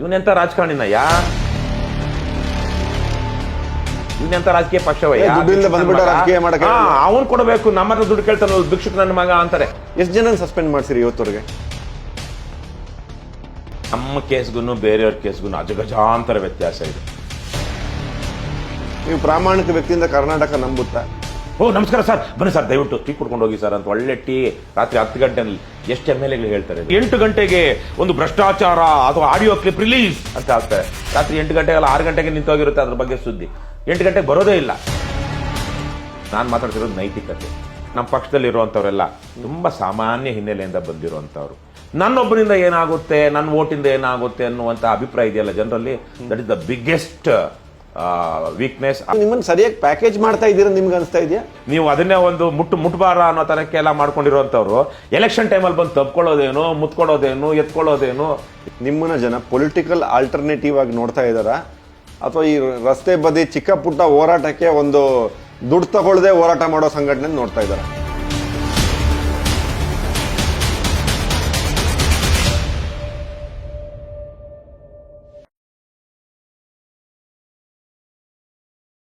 ಇವನೆಂತ ರಾಜಕಾರಣಿನಯ್ಯ ಇವನೆಂತ ರಾಜಕೀಯ ಪಕ್ಷವಯ್ಯ ಅವನ್ ಕೊಡಬೇಕು ನಮ್ಮ ಹತ್ರ ದುಡ್ಡು ಕೇಳ್ತಾನ ಭಿಕ್ಷುಕ್ ನನ್ನ ಮಗ ಅಂತಾರೆ. ಎಷ್ಟು ಜನ ಸಸ್ಪೆಂಡ್ ಮಾಡ್ಸಿರಿ ಇವತ್ತವರೆಗೆ? ನಮ್ಮ ಕೇಸ್ಗೂ ಬೇರೆಯವ್ರ ಕೇಸ್ಗೂ ಅಜಗಜಾಂತರ ವ್ಯತ್ಯಾಸ ಇದೆ. ನೀವು ಪ್ರಾಮಾಣಿಕ ವ್ಯಕ್ತಿಯಿಂದ ಕರ್ನಾಟಕ ನಂಬುತ್ತಾ? ಓ ನಮಸ್ಕಾರ ಸರ್. ಬನ್ನಿ ಸರ್ ದಯವಿಟ್ಟು ಟೀ ಕುಡ್ಕೊಂಡು ಹೋಗಿ ಸರ್ ಅಂತ ಒಳ್ಳೆ ಟೀ ರಾತ್ರಿ ಹತ್ತು ಗಂಟೆನಲ್ಲಿ. ಎಷ್ಟು ಎಂ ಎಲ್ ಎಗಳು ಹೇಳ್ತಾರೆ? ಎಂಟು ಗಂಟೆಗೆ ಒಂದು ಭ್ರಷ್ಟಾಚಾರ ಅಥವಾ ಆಡಿಯೋ ಕ್ಲಿಪ್ ರಿಲೀಸ್ ಅಂತ ಆಗ್ತಾರೆ. ರಾತ್ರಿ ಎಂಟು ಗಂಟೆಗೆಲ್ಲ ಆರು ಗಂಟೆಗೆ ನಿಂತೋಗಿರುತ್ತೆ ಅದ್ರ ಬಗ್ಗೆ ಸುದ್ದಿ. ಎಂಟು ಗಂಟೆಗೆ ಬರೋದೇ ಇಲ್ಲ. ನಾನು ಮಾತಾಡ್ತಿರೋದು ನೈತಿಕತೆ. ನಮ್ಮ ಪಕ್ಷದಲ್ಲಿರುವಂಥವರೆಲ್ಲ ತುಂಬ ಸಾಮಾನ್ಯ ಹಿನ್ನೆಲೆಯಿಂದ ಬಂದಿರುವಂಥವ್ರು. ನನ್ನೊಬ್ಬರಿಂದ ಏನಾಗುತ್ತೆ ನನ್ನ ಓಟಿಂದ ಏನಾಗುತ್ತೆ ಅನ್ನುವಂಥ ಅಭಿಪ್ರಾಯ ಇದೆಯಲ್ಲ ಜನರಲ್ಲಿ? That is the biggest weakness ನಿಮ್ಮನ್ನು ಸರಿಯಾಗಿ ಪ್ಯಾಕೇಜ್ ಮಾಡ್ತಾ ಇದ್ದೀರಾ ನಿಮ್ಗೆ ಅನಿಸ್ತಾ ಇದೆಯಾ? ನೀವು ಅದನ್ನೇ ಒಂದು ಮುಟ್ಟು ಮುಟ್ಬಾರ ಅನ್ನೋ ತರಕ್ಕೆ ಎಲ್ಲ ಮಾಡ್ಕೊಂಡಿರುವಂಥವ್ರು. ಎಲೆಕ್ಷನ್ ಟೈಮಲ್ಲಿ ಬಂದು ತಪ್ಕೊಳ್ಳೋದೇನು ಮುತ್ಕೊಳ್ಳೋದೇನು ಎತ್ಕೊಳ್ಳೋದೇನು? ನಿಮ್ಮನ್ನ ಜನ ಪೊಲಿಟಿಕಲ್ ಆಲ್ಟರ್ನೇಟಿವ್ ಆಗಿ ನೋಡ್ತಾ ಇದ್ದಾರಾ? ಅಥವಾ ಈ ರಸ್ತೆ ಬದಿ ಚಿಕ್ಕ ಪುಟ್ಟ ಹೋರಾಟಕ್ಕೆ ಒಂದು ದುಡ್ಡು ತಗೊಳ್ಳದೆ ಹೋರಾಟ ಮಾಡೋ ಸಂಘಟನೆ ನೋಡ್ತಾ ಇದ್ದಾರಾ?